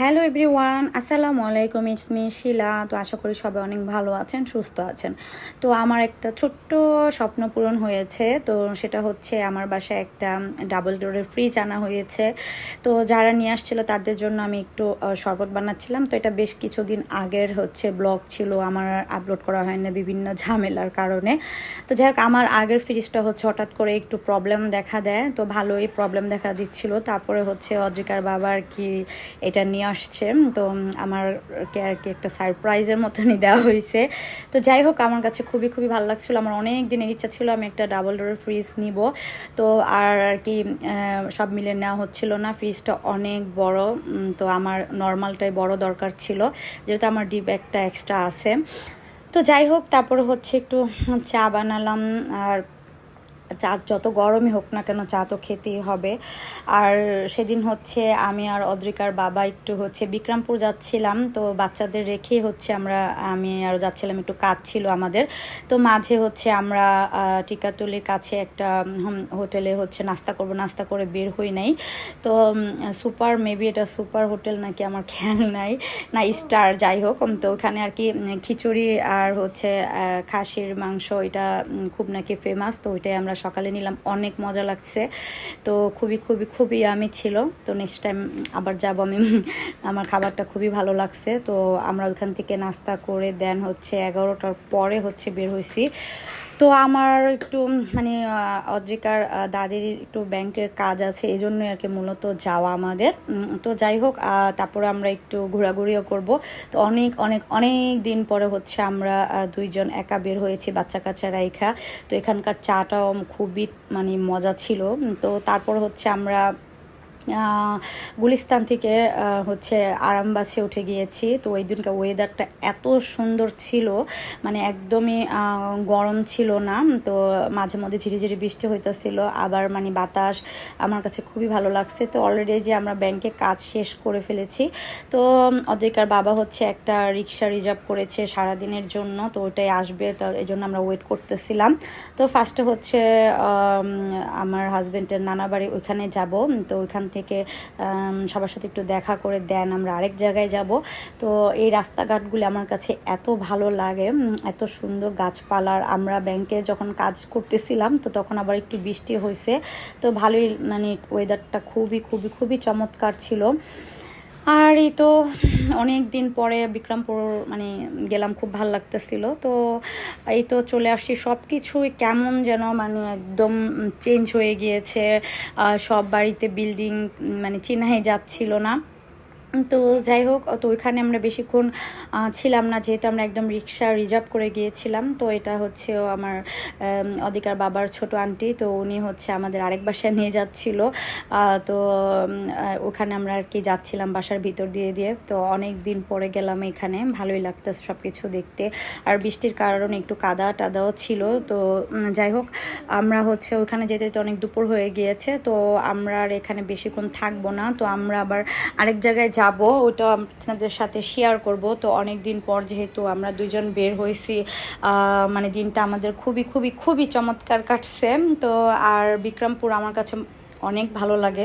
Hello everyone, আসসালামু আলাইকুম, it's me শিলা। তো আশা করি সবাই অনেক ভালো আছেন, সুস্থ আছেন। তো আমার একটা ছোট্ট স্বপ্ন পূরণ হয়েছে। তো সেটা হচ্ছে আমার বাসায় একটা ডাবল ডোরের ফ্রিজ আনা হয়েছে। তো যারা নিয়ে আসছিল তাদের জন্য আমি একটু শরবত বানাচ্ছিলাম। তো এটা বেশ কিছুদিন আগের হচ্ছে ব্লগ ছিল। আমার আপলোড করা হয় না বিভিন্ন ঝামেলার কারণে। তো যাই হোক, আমার আগের ফ্রিজটা হচ্ছে হঠাৎ করে একটু প্রবলেম দেখা দেয়। তো ভালোই প্রবলেম দেখা দিচ্ছিল। তারপরে হচ্ছে অজিকার বাবা আর কি এটা নিয়ে আসছে, তো আমারকে আর কি একটা সারপ্রাইজের মতনই দেওয়া হয়েছে। তো যাই হোক, আমার কাছে খুবই খুবই ভালো লাগছিল। আমার অনেক দিনের ইচ্ছা ছিল আমি একটা ডাবল ডোরের ফ্রিজ নিব। তো আর আর কি সব মিলে নেওয়া হচ্ছিল না। ফ্রিজটা অনেক বড় তো আমার নর্মালটাই বড় দরকার ছিল। যেহেতু আমার ডিপ একটা এক্সট্রা আছে। তো যাই হোক, তারপরে হচ্ছে একটু চা বানালাম। আর চা যত গরমই হোক না কেন চা তো খেতেই হবে। আর সেদিন হচ্ছে আমি আর অদ্রিকার বাবা একটু হচ্ছে বিক্রমপুর যাচ্ছিলাম, তো বাচ্চাদের রেখেই হচ্ছে আমরা, আমি আর যাচ্ছিলাম একটু কাজ ছিল আমাদের। তো মাঝে হচ্ছে আমরা টিকাতুলির কাছে একটা হোটেলে হচ্ছে নাস্তা করব, নাস্তা করে বের হই নাই। তো সুপার, মেবি এটা সুপার হোটেল নাকি আমার খেয়াল নাই, না, স্টার, যাই হোক তো ওখানে আর কি খিচুড়ি আর হচ্ছে খাসির মাংস এটা খুব নাকি ফেমাস তো ওইটাই আমরা সকালে নিলাম, অনেক মজা লাগছে। তো খুবই খুবই খুবই আমি ছিল। তো নেক্সট টাইম আবার যাব আমি। আমার খাবারটা খুবই ভালো লাগছে। তো আমরা ওইখান থেকে নাস্তা করে দেন হচ্ছে এগারোটার পরে হচ্ছে বের হয়েছি। তো আমার একটু মানে আহ, দাদির একটু ব্যাংকের কাজ আছে এই জন্যই আর কি মূলত যাওয়া আমাদের। তো যাই হোক তারপরে আমরা একটু ঘোরাঘুরিও করব। তো অনেক অনেক অনেক দিন পরে হচ্ছে আমরা দুইজন একা বের হয়েছি বাচ্চা কাচ্চা রাইখা। তো এখানকার চাটাও খুবই মানে মজা ছিল। তো তারপর হচ্ছে আমরা গুলিস্তান থেকে হচ্ছে আরামবাসে উঠে গিয়েছি। তো ওই দিনকার ওয়েদারটা এত সুন্দর ছিল মানে একদমই গরম ছিল না। তো মাঝে মধ্যে ঝিরিঝিরি বৃষ্টি হইতেছিল, আবার মানে বাতাস আমার কাছে খুবই ভালো লাগছে। তো অলরেডি যে আমরা ব্যাংকে কাজ শেষ করে ফেলেছি, তো অদ্রিকার বাবা হচ্ছে একটা রিক্সা রিজার্ভ করেছে সারাদিনের জন্য, তো ওইটাই আসবে, তো এই জন্য আমরা ওয়েট করতেছিলাম। তো ফার্স্টে হচ্ছে আমার হাজব্যান্ডের নানা বাড়ি ওইখানে যাব, তো ওইখান থেকে সবার সাথে একটু দেখা করে দেন, আমরা আরেক জায়গায় যাব। তো এই রাস্তাঘাটগুলি আমার কাছে এত ভালো লাগে এত সুন্দর গাছপালার। আমরা ব্যাংকে যখন কাজ করতেছিলাম, তো তখন আবার একটু বৃষ্টি হয়েছে তো ভালোই মানে ওয়েদারটা খুবই খুবই খুবই চমৎকার ছিল। আর এই তো অনেক দিন পরে বিক্রমপুর মানে গেলাম, খুব ভালো লাগতেছিল। তো এই তো চলে আসছি। সব কিছুই কেমন যেন মানে একদম চেঞ্জ হয়ে গিয়েছে। সব বাড়িতে বিল্ডিং মানে চিনাই যাচ্ছিল না। তো যাই হোক তো ওইখানে আমরা বেশিক্ষণ ছিলাম না যেহেতু আমরা একদম রিক্সা রিজার্ভ করে গিয়েছিলাম। তো এটা হচ্ছে আমার আম, অধিকার বাবার ছোট আন্টি তো উনি হচ্ছে আমাদের আরেক বাসায় নিয়ে যাচ্ছিল। তো ওখানে আমরা আর কি যাচ্ছিলাম বাসার ভিতর দিয়ে দিয়ে। তো অনেক দিন পরে গেলাম এখানে ভালোই লাগতেছে সব কিছু দেখতে। আর বৃষ্টির কারণে একটু কাদা টাদাও ছিল। তো যাই হোক আমরা হচ্ছে ওখানে যেতে যেতে অনেক দুপুর হয়ে গিয়েছে। তো আমরা আর এখানে বেশিক্ষণ থাকব না। তো আমরা আবার আরেক জায়গায় যাব, ওটা আপনাদের সাথে শেয়ার করব। তো অনেক দিন পর যেহেতু আমরা দুজন বের হয়েছি মানে দিনটা আমাদের খুবই খুবই খুবই চমৎকার কাটছে। তো আর বিক্রমপুর আমার কাছে অনেক ভালো লাগে।